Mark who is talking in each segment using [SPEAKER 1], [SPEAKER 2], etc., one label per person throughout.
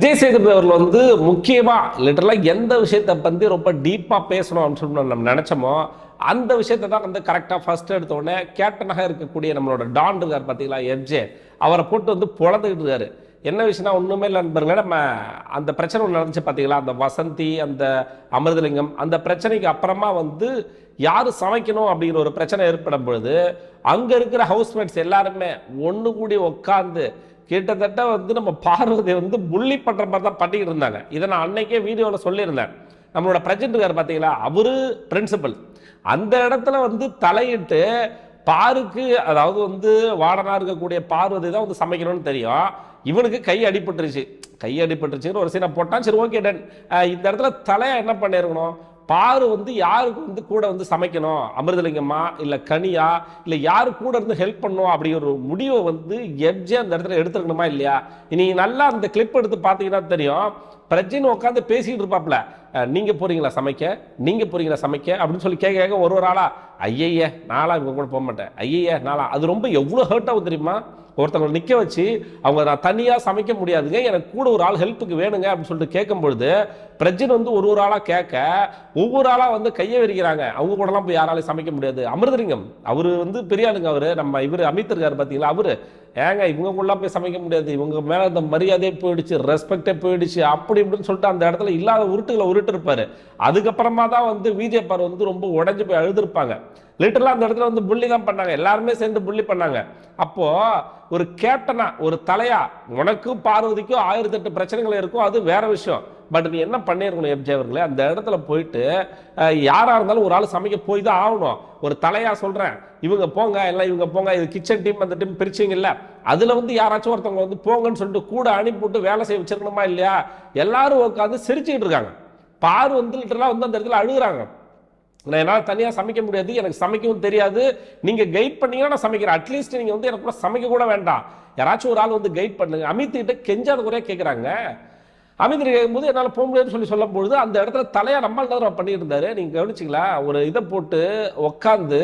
[SPEAKER 1] விஜய் சேதுபதி அவர்கள் வந்து முக்கியமாக லிட்டரலாக எந்த விஷயத்தை பற்றி ரொம்ப டீப்பாக பேசணும் அப்படின்னு சொல்லி நம்ம நினச்சோமோ அந்த விஷயத்தை தான் வந்து கரெக்டாக ஃபஸ்ட்டு எடுத்தோடனே கேப்டனாக இருக்கக்கூடிய நம்மளோட டான் இருக்கார் பார்த்தீங்களா எஃப்ஜே. அவரை போட்டு வந்து பொழந்துக்கிட்டு இருக்காரு. என்ன விஷயம்னா ஒன்றுமே இல்லை நண்பர்களே நம்ம அந்த பிரச்சனை ஒன்று நடந்துச்சு பார்த்தீங்களா அந்த வசந்தி அந்த அமிர்தலிங்கம் அந்த பிரச்சனைக்கு அப்புறமா வந்து யார் சமைக்கணும் அப்படிங்கிற ஒரு பிரச்சனை ஏற்படும் பொழுது அங்கே இருக்கிற ஹவுஸ்மேட்ஸ் எல்லாருமே ஒன்று கூடி உட்காந்து கிட்டத்தட்ட வந்து நம்ம பார்வதி வந்து புள்ளி பண்ணுற மாதிரி தான் பண்ணிக்கிட்டு இருந்தாங்க. இதை நான் அன்னைக்கே வீடியோவில் சொல்லியிருந்தேன். நம்மளோட பிரசிடண்ட் இருக்கார் பார்த்தீங்களா அவரு பிரின்சிபல் அந்த இடத்துல வந்து தலையிட்டு பாருக்கு அதாவது வந்து வாடனாக இருக்கக்கூடிய பார்வதி தான் வந்து சமைக்கணும்னு தெரியும். இவனுக்கு கை அடிபட்டுருச்சு. கை அடிபட்டுருச்சுன்னு ஒரு சீனை போட்டான். சரி ஓகே டன் இந்த இடத்துல தலையாக என்ன பண்ணிருக்கணும்? பாரு வந்து யாருக்கு வந்து கூட வந்து சமைக்கணும்? அமிர்தலிங்கம்மா இல்லை கனியா இல்லை யாரு கூட இருந்து ஹெல்ப் பண்ணும் அப்படி ஒரு முடிவை வந்து எட்ஜே அந்த இடத்துல எடுத்துருக்கணுமா இல்லையா? நீங்கள் நல்லா அந்த கிளிப் எடுத்து பார்த்தீங்கன்னா தெரியும். பிரஜின்னு உட்காந்து பேசிக்கிட்டு இருப்பாப்ல. நீங்கள் போகிறீங்களா சமைக்க? நீங்கள் போகிறீங்களா சமைக்க? அப்படின்னு சொல்லி கேட்க கேட்க ஒரு ஒரு ஆளா ஐயய்ய நாளா இவங்க கூட போக மாட்டேன். ஐயய்ய நாளா அது ரொம்ப எவ்வளோ ஹர்ட் ஆகும் தெரியுமா? ஒருத்தவங்களை நிற்க வச்சு அவங்க நான் தனியாக சமைக்க முடியாதுங்க எனக்கு கூட ஒரு ஆள் ஹெல்ப்புக்கு வேணுங்க அப்படின்னு சொல்லிட்டு கேட்கும் பொழுது பிரஜன் வந்து ஒரு ஒரு ஆளாக கேட்க ஒவ்வொரு ஆளாக வந்து கையை விரிக்கிறாங்க. அவங்க கூடலாம் போய் யாராலையும் சமைக்க முடியாது. அமிர்தலிங்கம் அவர் வந்து பெரிய ஆளுங்க அவர் நம்ம இவர் அமித் இருக்கார் பார்த்தீங்களா அவர். ஏங்க இவங்க கூட போய் சமைக்க முடியாது. இவங்க மேலே அந்த மரியாதையே போயிடுச்சு ரெஸ்பெக்டே போயிடுச்சு அப்படி இப்படின்னு சொல்லிட்டு அந்த இடத்துல இல்லாத உருட்டுகளை உருட்டிருப்பாரு. அதுக்கப்புறமா தான் வந்து விஜயபார் வந்து ரொம்ப உடஞ்சி போய் அழுதுருப்பாங்க. லிட்டரலாக அந்த இடத்துல வந்து புள்ளி தான் பண்ணாங்க. எல்லாருமே சேர்ந்து புள்ளி பண்ணாங்க. அப்போ ஒரு கேப்டனா ஒரு தலையா உனக்கும் பார்வதிக்கும் ஆயிரத்தி எட்டு பிரச்சனைகள் இருக்கும். அது வேற விஷயம். பட் நீ என்ன பண்ணிருக்கணும் எம்ஜே அவர்களே? அந்த இடத்துல போயிட்டு யாராக இருந்தாலும் ஒரு ஆள் சமைக்க போய் தான் ஆகணும். ஒரு தலையாக சொல்கிறேன் இவங்க போங்க எல்லாம் இவங்க போங்க இது கிச்சன் டீம் அந்த டீம் பிரிச்சிங்கல்ல. அதில் வந்து யாராச்சும் ஒருத்தவங்க வந்து போங்கன்னு சொல்லிட்டு கூட அனுப்பிவிட்டு வேலை செய்ய வச்சிருக்கணுமா இல்லையா? எல்லாரும் உட்காந்து சிரிச்சுக்கிட்டு இருக்காங்க. பாரு வந்து லிட்டரெலாம் வந்து அந்த இடத்துல அழுகுறாங்க. நான் என்னால் தனியாக சமைக்க முடியாது எனக்கு சமைக்கவும் தெரியாது. நீங்கள் கைட் பண்ணீங்கன்னா நான் சமைக்கிறேன். அட்லீஸ்ட் நீங்கள் வந்து எனக்கு கூட சமைக்க கூட வேண்டாம். யாராச்சும் ஒரு ஆள் வந்து கைட் பண்ணுங்க. அமித் கிட்ட கெஞ்சாத குறையாக கேட்குறாங்க அமித் கேட்கும்போது என்னால் போக முடியாதுன்னு சொல்லி சொல்லும் பொழுது அந்த இடத்துல தலையாக நம்மள் தான் பண்ணியிருந்தாரு. நீங்கள் கவனிச்சிங்களா? ஒரு இதை போட்டு உட்காந்து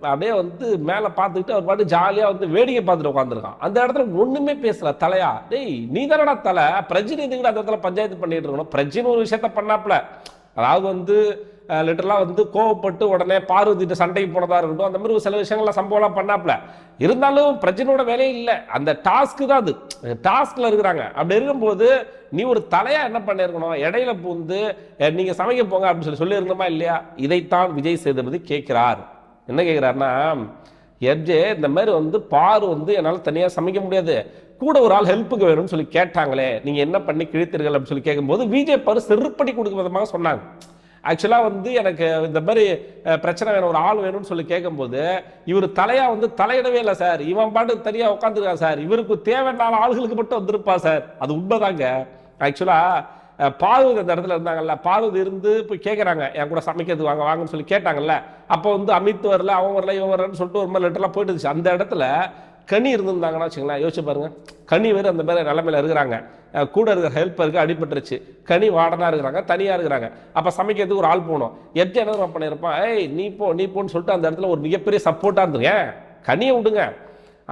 [SPEAKER 1] அப்படியே வந்து மேலே பார்த்துக்கிட்டு அவர் பாட்டு ஜாலியாக வந்து வேடிக்கை பார்த்துட்டு உட்காந்துருக்கான் அந்த இடத்துல ஒன்றுமே பேசல தலையா. டேய் நீ தானடா தலை. பிரஜினி இதுக்கு அந்த இடத்துல பஞ்சாயத்து பண்ணிட்டு இருக்கணும்? பிரஜினு ஒரு விஷயத்த பண்ணாப்புல. அதாவது வந்து லிட்டரலாக வந்து கோவப்பட்டு உடனே பார்வதிட்டு சண்டைக்கு போனதாக இருக்கட்டும் அந்த மாதிரி ஒரு சில விஷயங்கள்லாம் சம்பவம்லாம் பண்ணாப்புல. இருந்தாலும் பிரச்சனையோட வேலையே இல்லை. அந்த டாஸ்க்கு தான் அது. டாஸ்கில் இருக்கிறாங்க. அப்படி இருக்கும்போது நீ ஒரு தலையாக என்ன பண்ணியிருக்கணும் இடையில பூந்து நீங்கள் சமைக்க போங்க அப்படின்னு சொல்லி சொல்லியிருந்தோமா இல்லையா? இதைத்தான் விஜய் சேதுபதி கேட்கிறார். என்ன கேட்குறாருன்னா எப்ஜே இந்த மாதிரி வந்து பார் வந்து என்னால் தனியாக சமைக்க முடியாது. கூட ஒரு ஆள் ஹெல்ப்புக்கு வேணும்னு சொல்லி கேட்டாங்களே. நீங்கள் என்ன பண்ணி கிழித்தீர்கள்? அப்படின்னு சொல்லி கேட்கும்போது விஜய் பாரு செருப்படி கொடுக்கும் விதமாக சொன்னாங்க. ஆக்சுவலாக வந்து எனக்கு இந்த மாதிரி பிரச்சனை வேணும் ஒரு ஆள் வேணும்னு சொல்லி கேட்கும்போது இவர் தலையாக வந்து தலையிடவே இல்லை சார். இவன் பாட்டு தனியாக உட்காந்துருக்கான் சார். இவருக்கு தேவையான ஆளுகளுக்கு மட்டும் வந்திருப்பா சார். அது உண்மைதாங்க. ஆக்சுவலாக பார்வதி அந்த இடத்துல இருந்தாங்கல்ல பார்வதி இருந்து போய் கேட்குறாங்க என் கூட சமைக்கிறதுக்கு வாங்க வாங்கன்னு சொல்லி கேட்டாங்கல்ல. அப்போ வந்து அமித் வரல அவன் வரல இவன் வரலன்னு சொல்லிட்டு ஒரு மாதிரி லெட்டர்லாம் போயிட்டு இருந்துச்சு. அந்த இடத்துல கனி இருந்திருந்தாங்கன்னா வச்சுங்களேன் யோசிச்சு பாருங்க. கனி வேறு அந்த மாதிரி நிலமையில இருக்கிறாங்க. கூட இருக்கிற ஹெல்ப்பருக்கு அடிபட்டுருச்சு. கனி வார்டனாக இருக்கிறாங்க தனியாக இருக்கிறாங்க. அப்போ சமைக்கிறதுக்கு ஒரு ஆள் போகணும். எப்படி என்ன பண்ணியிருப்பான் ஏய் நீ போ நீ போன்னு சொல்லிட்டு அந்த இடத்துல ஒரு மிகப்பெரிய சப்போர்ட்டாக இருந்துங்க கனியை விடுங்க.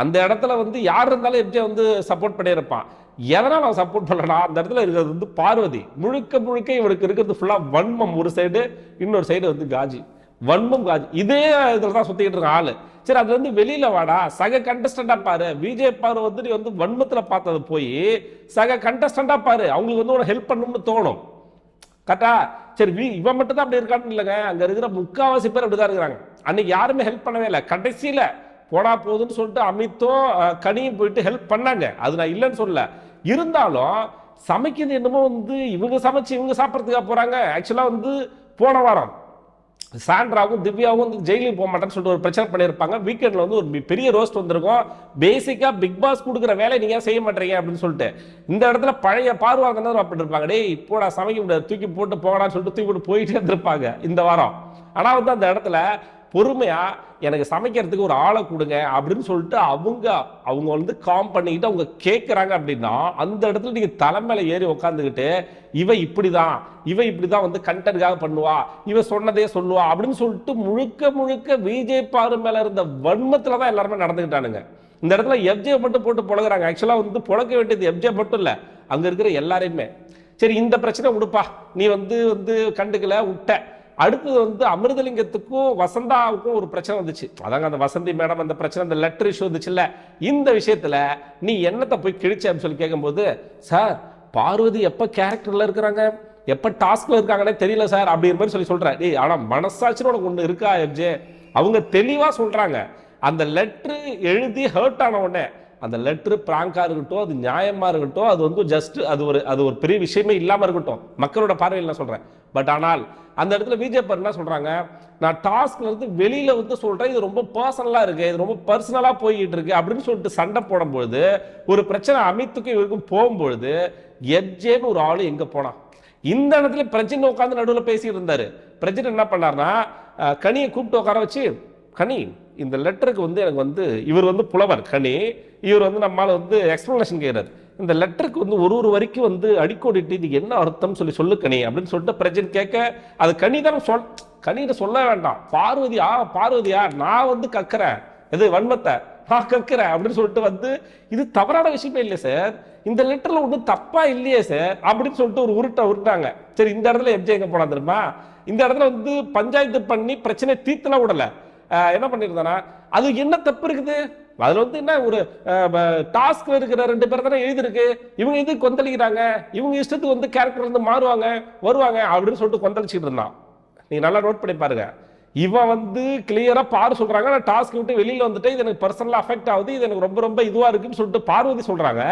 [SPEAKER 1] அந்த இடத்துல வந்து யார் இருந்தாலும் எப்படி வந்து சப்போர்ட் பண்ணியிருப்பான் எதனால் அவன் சப்போர்ட் பண்ணனா அந்த இடத்துல இருக்கிறது வந்து பார்வதி. முழுக்க முழுக்க இவனுக்கு இருக்கிறது ஃபுல்லாக வன்மம். ஒரு சைடு இன்னொரு சைடு வந்து காஜி. வன்மம் காஜி இதே இதில் தான் சுற்றிக்கிட்டு இருக்க ஆள். சரி அதுலேருந்து வெளியில் வாடா. சக கண்டஸ்டண்டா பாரு. விஜய் பாரு வந்து நீ வந்து வன்மத்தில் பார்த்தது போய் சக கண்டஸ்டண்டா பாரு. அவங்களுக்கு வந்து உனக்கு ஹெல்ப் பண்ணணும்னு தோணும். கரெக்டா? சரி வி இவன் மட்டும் தான் அப்படி இருக்கான்னு இல்லைங்க. அங்கே இருக்கிற முக்காவாசி பேர் அப்படிதான் இருக்கிறாங்க. அன்னைக்கு யாருமே ஹெல்ப் பண்ணவே இல்லை. கடைசியில் போடா போகுதுன்னு சொல்லிட்டு அமித்தும் கனியும் போயிட்டு ஹெல்ப் பண்ணாங்க. அது நான் இல்லைன்னு சொல்லல. இருந்தாலும் சமைக்கிறது என்னமோ வந்து இவங்க சமைச்சு இவங்க சாப்பிட்றதுக்காக போகிறாங்க ஆக்சுவலாக வந்து போன வாரம். சாண்ட்ராவும் திவ்யாவும் வந்து ஜெயிலுக்கு போக மாட்டேன்னு சொல்லிட்டு ஒரு பிரச்சனை பண்ணியிருப்பாங்க. வீக்கெண்டில் வந்து ஒரு பெரிய ரோஸ்ட் வந்திருக்கும். பேசிக்காக பிக் பாஸ் கொடுக்குற வேலையை நீங்கள் ஏன் செய்ய மாட்டீங்க அப்படின்னு சொல்லிட்டு. இந்த இடத்துல பழைய பார்வாங்க அப்படி இருப்பாங்க. டேய் இப்போடா சமைக்க முடியாது. தூக்கி போட்டு போகலான்னு சொல்லிட்டு தூக்கி போட்டு போயிட்டே இருந்திருப்பாங்க இந்த வாரம். ஆனால் வந்து அந்த இடத்துல பொறுமையாக எனக்கு சமைக்கிறதுக்கு ஒரு ஆளை கொடுங்க அப்படின்னு சொல்லிட்டு அவங்க அவங்க வந்து காம் பண்ணிக்கிட்டு அவங்க கேட்குறாங்க அப்படின்னா அந்த இடத்துல நீங்கள் தலைமையில ஏறி உட்காந்துக்கிட்டு தான் இவன் இப்படி தான் வந்து கண்டென்ட்காக பண்ணுவா இவன் சொன்னதே சொல்லுவா அப்படின்னு சொல்லிட்டு முழுக்க முழுக்க விஜய் பாரு மேலே இருந்த வன்மத்தில் தான் எல்லாருமே நடந்துக்கிட்டானுங்க. இந்த இடத்துல எஃப்ஜே மட்டும் போட்டு புழகிறாங்க ஆக்சுவலாக வந்து புழக்க வேண்டியது எஃப்ஜே மட்டும் இல்லை அங்கே இருக்கிற எல்லாரையுமே. சரி இந்த பிரச்சனை விடுப்பா நீ வந்து வந்து கண்டுக்கல விட்ட அடுத்தது வந்து அமிர்தலிங்கத்துக்கும் வசந்தாவுக்கும் ஒரு பிரச்சனை வந்துச்சு. அதாங்க அந்த வசந்தி மேடம் அந்த பிரச்சனை அந்த லெட்டர் இஷ்யூ வந்துச்சுல்ல. இந்த விஷயத்துல நீ என்னத்தை போய் கிழிச்ச அப்படின்னு சொல்லி கேட்கும்போது சார் பார்வதி எப்போ கேரக்டர்ல இருக்கிறாங்க? எப்போ டாஸ்க்ல இருக்காங்கன்னே தெரியல சார் அப்படிங்கிற மாதிரி சொல்லி சொல்றேன் டேய் ஆனால் மனசாட்சின்னு உனக்கு ஒன்று இருக்கா எம்ஜே அவங்க தெளிவாக சொல்றாங்க. அந்த லெட்ரு எழுதி ஹர்ட் ஆன உடனே அந்த லெட்ரு பிராங்காக இருக்கட்டும் அது நியாயமாக இருக்கட்டும் அது வந்து ஜஸ்ட் அது ஒரு அது ஒரு பெரிய விஷயமே இல்லாமல் இருக்கட்டும். மக்களோட பார்வையில் நான் சொல்கிறேன் பட் ஆனால் அந்த இடத்துல பிஜேபி என்ன சொல்கிறாங்க நான் டாஸ்க்ல இருந்து வந்து சொல்கிறேன் இது ரொம்ப பர்சனலாக இருக்குது இது ரொம்ப பர்சனலாக போய்கிட்டு இருக்கு அப்படின்னு சொல்லிட்டு சண்டை போடும்பொழுது ஒரு பிரச்சனை அமித்துக்கும் இவருக்கும் போகும்பொழுது எட்ஜேன்னு ஒரு ஆள் எங்கே போனான்? இந்த இடத்துல பிரச்சனை உட்காந்து நடுவில் பேசிட்டு இருந்தார். பிரச்சனை என்ன பண்ணார்னா கனியை கூப்பிட்டு உட்கார வச்சு கனி இந்த லெட்டருக்கு வந்து எனக்கு வந்து இவர் வந்து புலவர் கனி. இவர் வந்து நம்மளால் வந்து எக்ஸ்பிளனேஷன் கேட்கிறார். இந்த லெட்டருக்கு வந்து ஒரு ஒரு வரைக்கும் வந்து அடிக்கோடிட்டு இது என்ன அர்த்தம் சொல்லி சொல்லு கனி அப்படின்னு சொல்லிட்டு பிரஜன் கேட்க அது கனி தான் சொல் கனிகிட்ட சொல்ல வேண்டாம். பார்வதியா பார்வதியா நான் வந்து கக்குறேன். எது வன்மத்தை நான் கற்கிறேன் அப்படின்னு சொல்லிட்டு வந்து இது தவறான விஷயமே இல்லை சார். இந்த லெட்டரில் ஒன்றும் தப்பாக இல்லையே சார் அப்படின்னு சொல்லிட்டு ஒரு உருட்டை உருட்டாங்க. சரி இந்த இடத்துல எம்ஜே எங்கே போனா தெரியுமா? இந்த இடத்துல வந்து பஞ்சாயத்து பண்ணி பிரச்சனை தீர்த்தலாம் விடலை. என்ன பண்ணிருந்தானா அது என்ன தப்பு இருக்குது? அதில் வந்து என்ன ஒரு டாஸ்க்ல இருக்கிற ரெண்டு பேர் தானே எழுதிருக்கு இவங்க இது கொந்தளிக்கிறாங்க? இவங்க இஷ்டத்துக்கு வந்து கேரக்டர் வந்து மாறுவாங்க வருவாங்க அப்படின்னு சொல்லிட்டு கொந்தளிச்சிட்டு இருந்தான். நீங்கள் நல்லா நோட் பண்ணி பாருங்க. இவன் வந்து கிளியராக பாரு சொல்கிறாங்க நான் டாஸ்க் விட்டு வெளியில் வந்துட்டு இது எனக்கு பர்சனலாக அஃபெக்ட் ஆகுது இது எனக்கு ரொம்ப ரொம்ப இதுவாக இருக்குன்னு சொல்லிட்டு பார்வதி சொல்கிறாங்க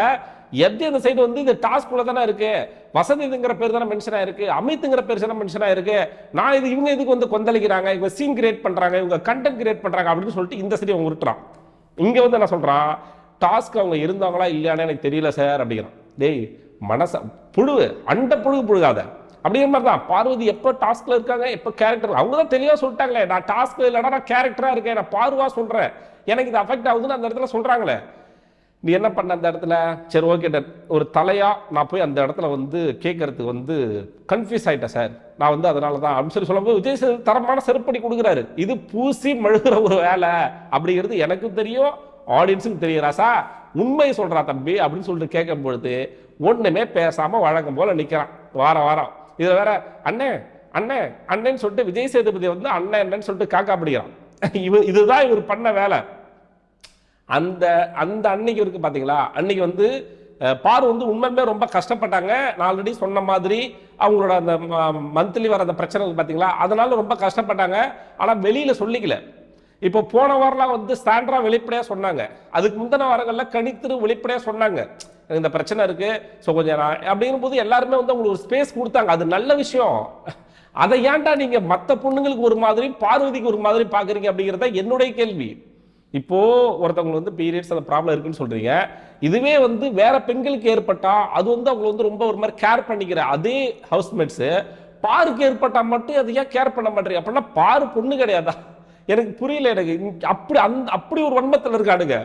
[SPEAKER 1] எப்படி அந்த சைடு வந்து இது டாஸ்க் உள்ள தானே இருக்கு வசதிங்கிற பேர் தானே மென்ஷன் ஆயிருக்கு அமித்துங்கிற பேர் தானே மென்ஷன் ஆயிருக்கு நான் இது இவங்க இதுக்கு வந்து கொந்தளிக்கிறாங்க? இவங்க சீன் கிரியேட் பண்றாங்க? இவங்க கண்டென்ட் கிரியேட் பண்றாங்க? அப்படின்னு சொல்லிட்டு இந்த சைடு அவங்க உருட்டுறான். இங்க வந்து என்ன சொல்றான்? டாஸ்க் அவங்க இருந்தாங்களா இல்லையானு எனக்கு தெரியல சார் அப்படிங்கிறான். டேய் மனச புழு அண்ட புழுகு புழுகாத. அப்படிங்கிற மாதிரி தான் பார்வதி எப்போ டாஸ்க்ல இருக்காங்க? எப்போ கேரக்டர் அவங்க தான் தெளிவாக சொல்லிட்டாங்களே. நான் டாஸ்க்ல இல்லைனா நான் கேரக்டராக இருக்கேன். நான் பார்வா சொல்கிறேன் எனக்கு இது அஃபெக்ட் ஆகுதுன்னு அந்த இடத்துல சொல்கிறாங்களே நீ என்ன பண்ண அந்த இடத்துல? சரி ஓகே ஒரு தலையாக நான் போய் அந்த இடத்துல வந்து கேட்கறதுக்கு வந்து கன்ஃபியூஸ் ஆகிட்டேன் சார் நான் வந்து அதனால தான் அப்படின்னு சொல்லி சொல்லும்போது விஜய் சேது தரமான செருப்படி கொடுக்குறாரு. இது பூசி மழுகிற ஒரு வேலை அப்படிங்கிறது எனக்கும் தெரியும் ஆடியன்ஸுக்கும் தெரியும் சார் உண்மை சொல்கிறா தம்பி அப்படின்னு சொல்லிட்டு கேட்கும் பொழுது ஒன்றுமே பேசாமல் வழக்கம் போல் நிற்கிறான் வாரம் வாரம். இதில் வேற அண்ணே அண்ணே அண்ணேன்னு சொல்லிட்டு விஜய் சேதுபதி வந்து அண்ணன் என்னன்னு சொல்லிட்டு காக்கா பிடிக்கிறான். இவ இதுதான் இவர் பண்ண வேலை. அந்த அந்த அன்னைக்கு இருக்கு பாத்தீங்களா? அன்னைக்கு வந்து பார் வந்து உண்மையுமே ரொம்ப கஷ்டப்பட்டாங்க. நான் ஆல்ரெடி சொன்ன மாதிரி அவங்களோட அந்த மந்த்லி வர அந்த பிரச்சனை பார்த்தீங்களா அதனால ரொம்ப கஷ்டப்பட்டாங்க. ஆனால் வெளியில் சொல்லிக்கல. இப்போ போன வாரம்லாம் வந்து ஸ்டாண்டராக வெளிப்படையாக சொன்னாங்க. அதுக்கு முந்தின வாரங்களில் கணித்திரு வெளிப்படையாக சொன்னாங்க. எனக்கு இந்த பிரச்சனை இருக்கு. ஸோ கொஞ்சம் நான் அப்படிங்கும் போது எல்லாருமே வந்து அவங்களுக்கு ஒரு ஸ்பேஸ் கொடுத்தாங்க. அது நல்ல விஷயம். அதை ஏன்டா நீங்கள் மற்ற பொண்ணுங்களுக்கு ஒரு மாதிரி பார்வதிக்கு ஒரு மாதிரி பார்க்குறீங்க அப்படிங்கிறத என்னுடைய கேள்வி. இப்போது ஒருத்தவங்களுக்கு வந்து பீரியட்ஸ் அந்த ப்ராப்ளம் இருக்குன்னு சொல்கிறீங்க இதுவே வந்து வேற பெண்களுக்கு ஏற்பட்டால் அது வந்து அவங்க வந்து ரொம்ப ஒரு மாதிரி கேர் பண்ணிக்கிற அதே ஹவுஸ்மேட்ஸு பாருக்கு ஏற்பட்டால் மட்டும் அதை ஏன் கேர் பண்ண மாட்டேங்க அப்படின்னா பாரு பொண்ணு கிடையாதா? எனக்கு புரியல எனக்கு. அப்படி அந்த அப்படி ஒரு வன்மத்தில் இருக்கானுங்க.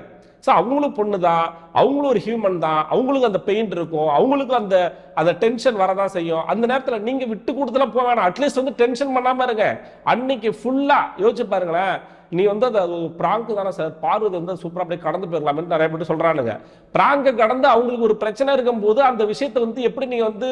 [SPEAKER 1] ஸோ அவங்களும் பொண்ணு தான் அவங்களும் ஒரு ஹியூமன் தான் அவங்களுக்கும் அந்த பெயின் இருக்கும் அவங்களுக்கும் அந்த அந்த டென்ஷன் வரதான் செய்யும். அந்த நேரத்தில் நீங்கள் விட்டு கொடுத்துலாம் போக வேணாம். அட்லீஸ்ட் வந்து டென்ஷன் பண்ணாமல் இருங்க. அன்னைக்கு ஃபுல்லாக யோசிச்சு பாருங்களேன். நீ வந்து அது ஒரு பிராங்க் தானே சார் பார்வதி வந்து சூப்பராக அப்படியே கடந்து போயிடலாம்னு நிறைய பேர் சொல்கிறானுங்க பிராங்கை கடந்து அவங்களுக்கு ஒரு பிரச்சனை இருக்கும்போது அந்த விஷயத்தை வந்து எப்படி நீ வந்து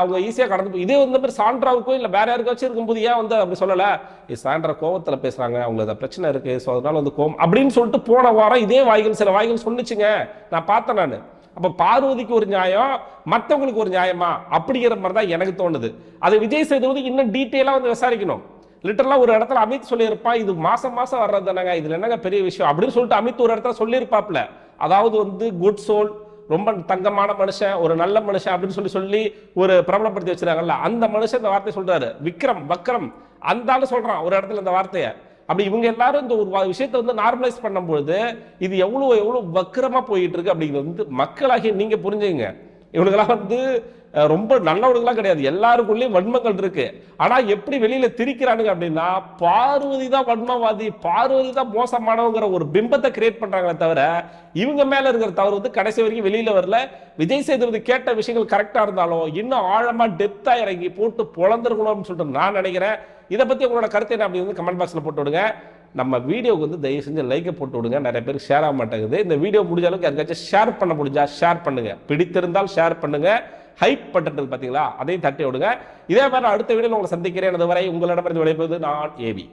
[SPEAKER 1] அவங்க ஈஸியாக கடந்து போய் இதே வந்து மாதிரி சாண்ட்ராவுக்கோ இல்லை வேற யாருக்காச்சும் இருக்கும்போது ஏன் வந்து அப்படி சொல்லலை? இது சாண்ட்ரா கோவத்துல பேசுகிறாங்க அவங்களுக்கு அந்த பிரச்சனை இருக்குது ஸோ அதனால வந்து கோவம் அப்படின்னு சொல்லிட்டு போன வாரம் இதே வாய்கள் சில வாய்கள் சொன்னிச்சுங்க. நான் பார்த்தேன் நான். அப்போ பார்வதிக்கு ஒரு நியாயம் மற்றவங்களுக்கு ஒரு நியாயமா? அப்படிங்கிற மாதிரி தான் எனக்கு தோணுது. அது விஜய் சேதுபதி இன்னும் டீட்டெயிலாக வந்து விசாரிக்கணும். லிட்டரலாக ஒரு இடத்துல அமித் சொல்லியிருப்பான் இது மாசம் மாசம் வர்றது தானங்க இதுல என்னங்க பெரிய விஷயம்? அப்படின்னு சொல்லிட்டு அமித் ஒரு இடத்துல சொல்லியிருப்பாப்ல அதாவது வந்து குட் சோல் ரொம்ப தங்கமான மனுஷன் ஒரு நல்ல மனுஷன் அப்படின்னு சொல்லி சொல்லி ஒரு பிரபலப்படுத்தி வச்சிருக்காங்கல்ல அந்த மனுஷன் இந்த வார்த்தையை சொல்றாரு. விக்ரம் வக்ரம் அந்த ஆளு சொல்றான் ஒரு இடத்துல இந்த வார்த்தையை. அப்படி இவங்க எல்லாரும் இந்த ஒரு விஷயத்தை வந்து நார்மலைஸ் பண்ணும்பொழுது இது எவ்வளோ எவ்வளோ வக்கரமாக போயிட்டு இருக்கு அப்படிங்கிறது வந்து மக்களாகிய நீங்கள் புரிஞ்சுங்க இவனுக்கெல்லாம் வந்து ரொம்ப நல்லவனுங்களாம் கிடையாது. எல்லாருக்குள்ளேயும் வன்மங்கள் இருக்கு. ஆனா எப்படி வெளியில திரிக்கிறானுங்க அப்படின்னா பார்வதி தான் வன்மவாதி பார்வதி தான் மோசமானவங்கிற ஒரு பிம்பத்தை கிரியேட் பண்றாங்களே தவிர இவங்க மேல இருக்கிற தவறு வந்து கடைசி வரைக்கும் வெளியில வரல. விஜய் சேதுபதி கேட்ட விஷயங்கள் கரெக்டா இருந்தாலும் இன்னும் ஆழமா டெப்தா இறங்கி போட்டு பொழந்திருக்கணும் சொல்லிட்டு நான் நினைக்கிறேன். இதை பத்தி உங்களோட கருத்தை என்ன அப்படி வந்து கமெண்ட் பாக்ஸ்ல போட்டு விடுங்க. நம்ம வீடியோவுக்கு வந்து தயவு செஞ்சு லைக்கை போட்டு விடுங்க. நிறைய பேர் ஷேர் ஆக மாட்டேங்குது. இந்த வீடியோ முடிஞ்ச அளவுக்கு யாருக்காச்சும் ஷேர் பண்ண முடிஞ்சா ஷேர் பண்ணுங்கள் பிடித்திருந்தால் ஷேர் பண்ணுங்கள் ஹைப் பண்றது பார்த்தீங்களா அதையும் தட்டி விடுங்க. இதே மாதிரி அடுத்த வீடியோவில் உங்களை சந்திக்கிறேன். அதுவரை உங்களிடமிருந்து விளைப்பது நான் ஏவி